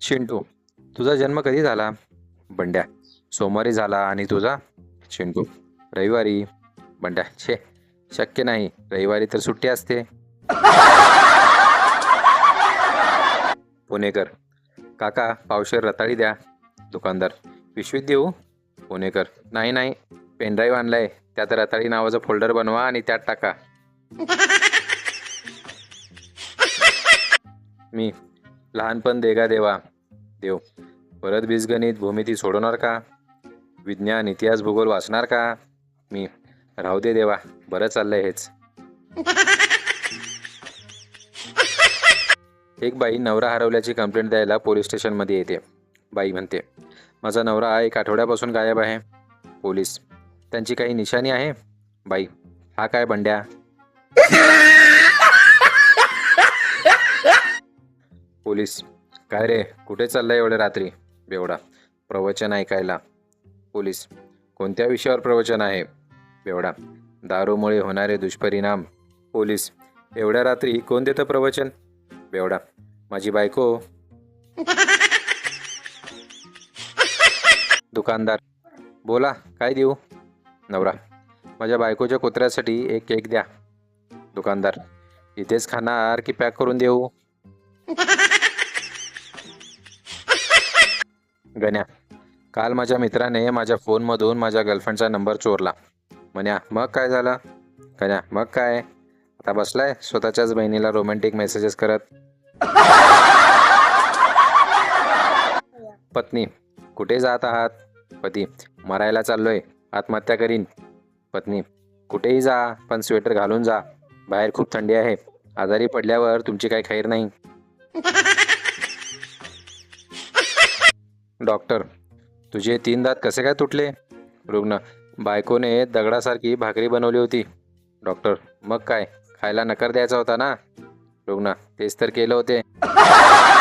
चिंटू तुझा जन्म कधी झाला? बंड्या सोमवारी झाला आणि तुझा? चिंटू रविवारी. बंड्या छे शक्य नाही. रविवारी तर सुट्टी असते. पुणेकर काका पावशेर रताळी द्या. दुकानदार पिशवीत देऊ? पुणेकर नाही नाही. पेनड्राईव्ह आणलाय. त्यात रताळी नावाचं फोल्डर बनवा आणि त्यात टाका. मी लहानपण देगा देवा देव. परत बीजगणित भूमिती सोडवणार का? विज्ञान इतिहास भूगोल वाचणार का? मी. राहू दे देवा बरं चाललंय हेच. एक बाई नवरा हरवल्याची कंप्लेंट द्यायला पोलीस स्टेशनमध्ये येते. बाई म्हणते माझा नवरा एक आठवड्यापासून गायब आहे. पोलीस त्यांची काही निशाणी आहे? बाई हा काय बंड्या? पोलीस. काय रे कुठे चाललाय एवढ्या रात्री? बेवडा. प्रवचन ऐकायला. पोलीस. कोणत्या विषयावर प्रवचन आहे? बेवडा. दारूमुळे होणारे दुष्परिणाम. पोलीस. एवढ्या रात्री कोण देतं प्रवचन? बेवडा. माझी बायको. दुकानदार. बोला काय देऊ? नवरा. माझ्या बायकोच्या कुत्र्यासाठी एक केक द्या. दुकानदार. इथेच खाणार की पॅक करून देऊ? गण्या काल माझ्या मित्राने माझ्या फोनमधून माझ्या गर्लफ्रेंडचा नंबर चोरला. म्हण्या मग काय झालं? गण्या मग काय? आता बसलाय? स्वतःच्याच बहिणीला रोमॅन्टिक मेसेजेस करत. पत्नी कुठे जात आहात? पती मरायला चाललोय. आत्महत्या करीन. पत्नी कुठेही जा पण स्वेटर घालून जा. बाहेर खूप थंडी आहे. आजारी पडल्यावर तुमची काही खैर नाही. डॉक्टर तुझे तीन दात कसे काय तुटले? रुग्ण बायकोने दगडासारखी भाकरी बनवली होती. डॉक्टर मग काय? खायला नकार द्यायचा होता ना? रुग्ण तेच तर केलं होते.